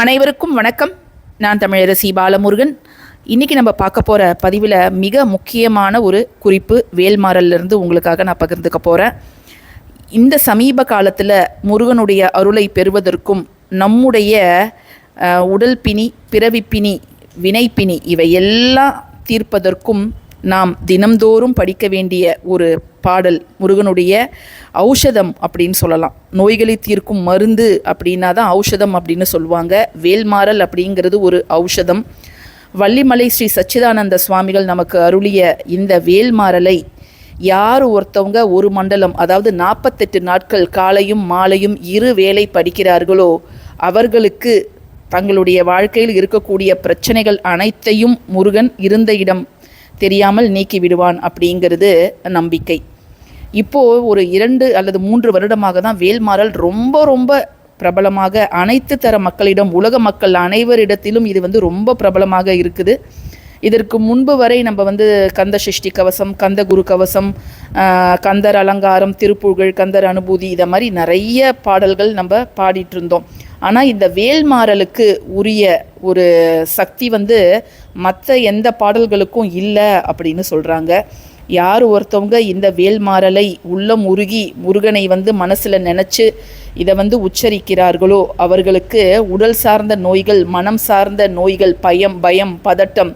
அனைவருக்கும் வணக்கம். நான் தமிழரசி பாலமுருகன். இன்றைக்கி நம்ம பார்க்க போகிற பதிவில் மிக முக்கியமான ஒரு குறிப்பு வேல்மாறல்ல இருந்து உங்களுக்காக நான் பகிர்ந்துக்க போகிறேன் இந்த சமீப காலத்தில் முருகனுடைய அருளை பெறுவதற்கும் நம்முடைய உடல் பிணி பிறவிப்பிணி வினைப்பிணி இவை எல்லாம் தீர்ப்பதற்கும் நாம் தினம்தோறும் படிக்க வேண்டிய ஒரு பாடல் முருகனுடைய ஔஷதம் அப்படின்னு சொல்லலாம். நோய்களை தீர்க்கும் மருந்து அப்படின்னா தான் ஔஷதம் அப்படின்னு சொல்லுவாங்க. வேல்மாறல் அப்படிங்கிறது ஒரு ஔஷதம். வள்ளிமலை ஸ்ரீ சச்சிதானந்த சுவாமிகள் நமக்கு அருளிய இந்த வேல்மாறலை யார் ஒருத்தவங்க ஒரு மண்டலம் அதாவது நாற்பத்தெட்டு நாட்கள் காலையும் மாலையும் இரு வேளை படிக்கிறார்களோ அவர்களுக்கு தங்களுடைய வாழ்க்கையில் இருக்கக்கூடிய பிரச்சனைகள் அனைத்தையும் முருகன் இருந்த இடம் தெரியாமல் நீக்கி விடுவான் அப்படிங்கிறது நம்பிக்கை. இப்போது ஒரு இரண்டு அல்லது மூன்று வருடமாக தான் வேல்மாறல் ரொம்ப ரொம்ப பிரபலமாக அனைத்து தர மக்களிடம் உலக மக்கள் அனைவரிடத்திலும் இது வந்து ரொம்ப பிரபலமாக இருக்குது. இதற்கு முன்பு வரை நம்ம வந்து கந்த சஷ்டி கவசம் கந்த குரு கவசம் கந்தர் அலங்காரம் திருப்புகழ் கந்தர் அனுபூதி இதை மாதிரி நிறைய பாடல்கள் நம்ம பாடிட்டு இருந்தோம். ஆனால் இந்த வேல்மாறலுக்கு உரிய ஒரு சக்தி வந்து மற்ற எந்த பாடல்களுக்கும் இல்லை அப்படின்னு சொல்கிறாங்க யார் ஒருத்தவங்க இந்த வேல்மாறலை உள்ளம் உருகி முருகனை வந்து மனசில் நினச்சி இதை வந்து உச்சரிக்கிறார்களோ அவர்களுக்கு உடல் சார்ந்த நோய்கள் மனம் சார்ந்த நோய்கள் பயம் பயம் பதட்டம்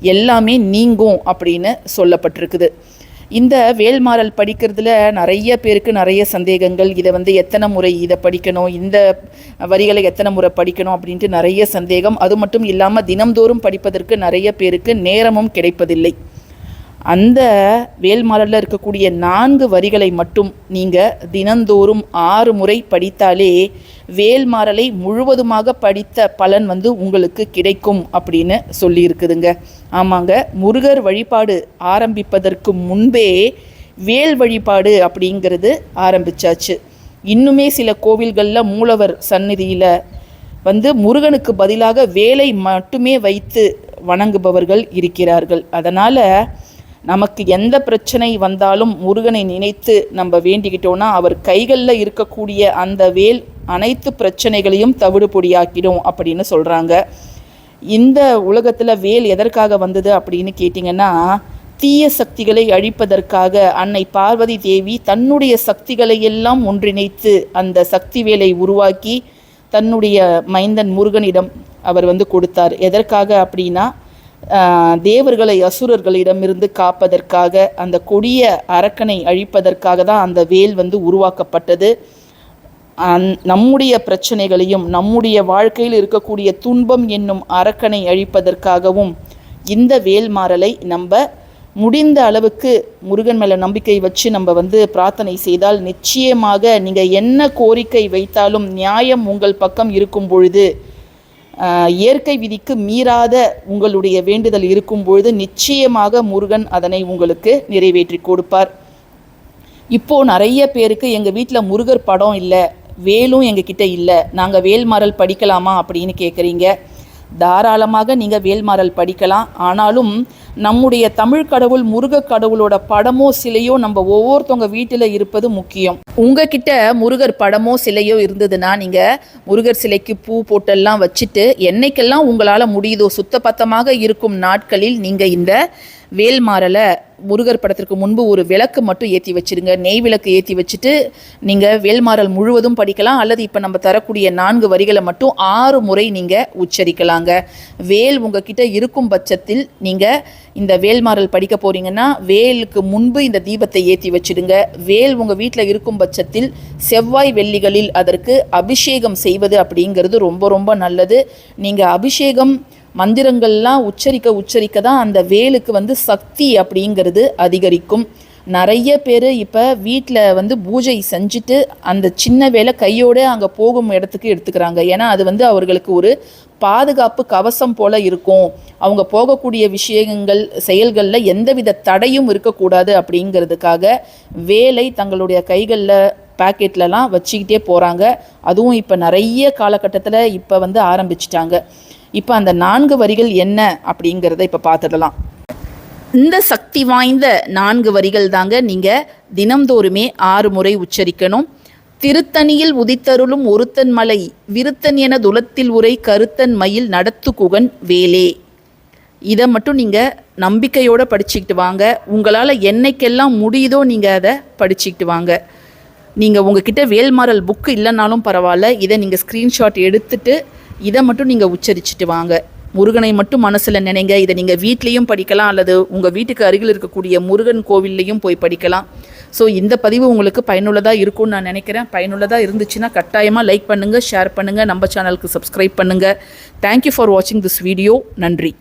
எல்லாமே நீங்கும் அப்படின்னு சொல்லப்பட்டிருக்குது. இந்த வேல்மாறல் படிக்கிறதுல நிறைய பேருக்கு நிறைய சந்தேகங்கள். இதை வந்து எத்தனை முறை இதை படிக்கணும்? இந்த வரிகளை எத்தனை முறை படிக்கணும்? அப்படின்ட்டு நிறைய சந்தேகம். அது மட்டும் இல்லாமல் தினம்தோறும் படிப்பதற்கு நிறைய பேருக்கு நேரமும் கிடைப்பதில்லை. அந்த வேல்மலரில் இருக்கக்கூடிய நான்கு வரிகளை மட்டும் நீங்கள் தினந்தோறும் ஆறு முறை படித்தாலே வேல்மாறலை முழுவதுமாக படித்த பலன் வந்து உங்களுக்கு கிடைக்கும் அப்படின்னு சொல்லியிருக்குதுங்க. ஆமாங்க முருகர் வழிபாடு ஆரம்பிப்பதற்கு முன்பே வேல் வழிபாடு அப்படிங்கிறது ஆரம்பிச்சாச்சு. இன்னுமே சில கோவில்களில் மூலவர் சந்நிதியில் வந்து முருகனுக்கு பதிலாக வேலை மட்டுமே வைத்து வணங்குபவர்கள் இருக்கிறார்கள். அதனால் நமக்கு எந்த பிரச்சனை வந்தாலும் முருகனை நினைத்து நம்ம வேண்டிக்கிட்டோன்னா அவர் கைகளில் இருக்கக்கூடிய அந்த வேல் அனைத்து பிரச்சனைகளையும் தவிடு பொடியாக்கிடும் அப்படின்னு சொல்கிறாங்க இந்த உலகத்தில் வேல் எதற்காக வந்தது அப்படின்னு கேட்டிங்கன்னா தீய சக்திகளை அழிப்பதற்காக அன்னை பார்வதி தேவி தன்னுடைய சக்திகளை எல்லாம் ஒன்றிணைத்து அந்த சக்தி வேலை உருவாக்கி தன்னுடைய மைந்தன் முருகனிடம் அவர் வந்து கொடுத்தார். எதற்காக அப்படின்னா தேவர்களை அசுரர்களிடமிருந்து காப்பதற்காக அந்த கொடிய அரக்கனை அழிப்பதற்காக தான் அந்த வேல் வந்து உருவாக்கப்பட்டது. அந் நம்முடைய பிரச்சனைகளையும் நம்முடைய வாழ்க்கையில் இருக்கக்கூடிய துன்பம் என்னும் அரக்கனை அழிப்பதற்காகவும் இந்த வேல்மாறலை நம்ம முடிந்த அளவுக்கு முருகன் மேலே நம்பிக்கை வச்சு நம்ம வந்து பிரார்த்தனை செய்தால் நிச்சயமாக நீங்கள் என்ன கோரிக்கை வைத்தாலும் நியாயம் உங்கள் பக்கம் இருக்கும் பொழுது இயற்கை விதிக்கு மீறாத உங்களுடைய வேண்டுதல் இருக்கும் பொழுது நிச்சயமாக முருகன் அதனை உங்களுக்கு நிறைவேற்றி கொடுப்பார். இப்போ நிறைய பேருக்கு எங்கள் வீட்டில் முருகர் படம் இல்லை வேலும் எங்ககிட்ட இல்லை. நாங்கள் வேல்மாறல் படிக்கலாமா அப்படின்னு கேட்குறீங்க தாராளமாக நீங்கள் வேல்மாறல் படிக்கலாம். ஆனாலும் நம்முடைய தமிழ் கடவுள் முருக கடவுளோட படமோ சிலையோ நம்ம ஒவ்வொருத்தவங்க வீட்டில் இருப்பது முக்கியம். உங்ககிட்ட முருகர் படமோ சிலையோ இருந்ததுன்னா நீங்கள் முருகர் சிலைக்கு பூ போட்டெல்லாம் வச்சுட்டு என்னைக்கெல்லாம் உங்களால் முடியுதோ சுத்தபத்தமாக இருக்கும் நாட்களில் நீங்கள் இந்த வேல்மாறலை முருகர் படத்திற்கு முன்பு ஒரு விளக்கு மட்டும் ஏற்றி வச்சுருங்க. நெய் விளக்கு ஏற்றி வச்சுட்டு நீங்கள் வேல்மாறல் முழுவதும் படிக்கலாம். அல்லது இப்போ நம்ம தரக்கூடிய நான்கு வரிகளை மட்டும் ஆறு முறை நீங்கள் உச்சரிக்கலாங்க. வேல் உங்ககிட்ட இருக்கும் பட்சத்தில் நீங்கள் இந்த வேல்மாறல் படிக்க போறீங்கன்னா வேலுக்கு முன்பு இந்த தீபத்தை ஏற்றி வச்சிடுங்க. வேல் உங்கள் வீட்டில் இருக்கும் பட்சத்தில் செவ்வாய் வெள்ளிகளில் அதற்கு அபிஷேகம் செய்வது அப்படிங்கிறது ரொம்ப ரொம்ப நல்லது. நீங்கள் அபிஷேகம் மந்திரங்கள்லாம் உச்சரிக்க உச்சரிக்க தான் அந்த வேலுக்கு வந்து சக்தி அப்படிங்கிறது அதிகரிக்கும். நிறைய பேர் இப்போ வீட்டில் வந்து பூஜை செஞ்சுட்டு அந்த சின்ன வேலை கையோடு அங்கே போகும் இடத்துக்கு எடுத்துக்கிறாங்க. ஏன்னா அது வந்து அவர்களுக்கு ஒரு பாதுகாப்பு கவசம் போல இருக்கும். அவங்க போகக்கூடிய விஷயங்கள் செயல்களில் எந்தவித தடையும் இருக்கக்கூடாது அப்படிங்கிறதுக்காக வேலை தங்களுடைய கைகளில் பேக்கெட்லலாம் வச்சுக்கிட்டே போகிறாங்க அதுவும் இப்போ நிறைய காலகட்டத்தில் இப்போ வந்து ஆரம்பிச்சிட்டாங்க. இப்போ அந்த நான்கு வரிகள் என்ன அப்படிங்கிறத இப்போ பார்த்துடலாம். இந்த சக்தி வாய்ந்த நான்கு வரிகள் தாங்க நீங்கள் தினம்தோறுமே ஆறு முறை உச்சரிக்கணும். திருத்தணியில் உதித்தருளும் ஒருத்தன் மலை விருத்தன் என துலத்தில் உரை கருத்தன் மயில் நடத்து குகன் வேலே. இதை மட்டும் நீங்கள் நம்பிக்கையோடு படிச்சுக்கிட்டு வாங்க. உங்களால் என்னைக்கெல்லாம் முடியுதோ நீங்கள் அதை படிச்சுக்கிட்டு வாங்க. நீங்கள் உங்ககிட்ட வேல்மாறல் புக்கு இல்லைனாலும் பரவாயில்ல. இதை நீங்கள் ஸ்க்ரீன்ஷாட் எடுத்துட்டு இதை மட்டும் நீங்கள் உச்சரிச்சுட்டு வாங்க. முருகனை மட்டும் மனசில் நினைங்க. இதை நீங்கள் வீட்லேயும் படிக்கலாம் அல்லது உங்கள் வீட்டுக்கு அருகில் இருக்கக்கூடிய முருகன் கோவில்லையும் போய் படிக்கலாம். ஸோ இந்த பதிவு உங்களுக்கு பயனுள்ளதாக இருக்கும்னு நான் நினைக்கிறேன். பயனுள்ளதாக இருந்துச்சுன்னா கட்டாயமாக லைக் பண்ணுங்கள் ஷேர் பண்ணுங்கள் நம்ம சேனலுக்கு சப்ஸ்கிரைப் பண்ணுங்கள் தேங்க்யூ ஃபார் வாட்சிங் திஸ் வீடியோ நன்றி.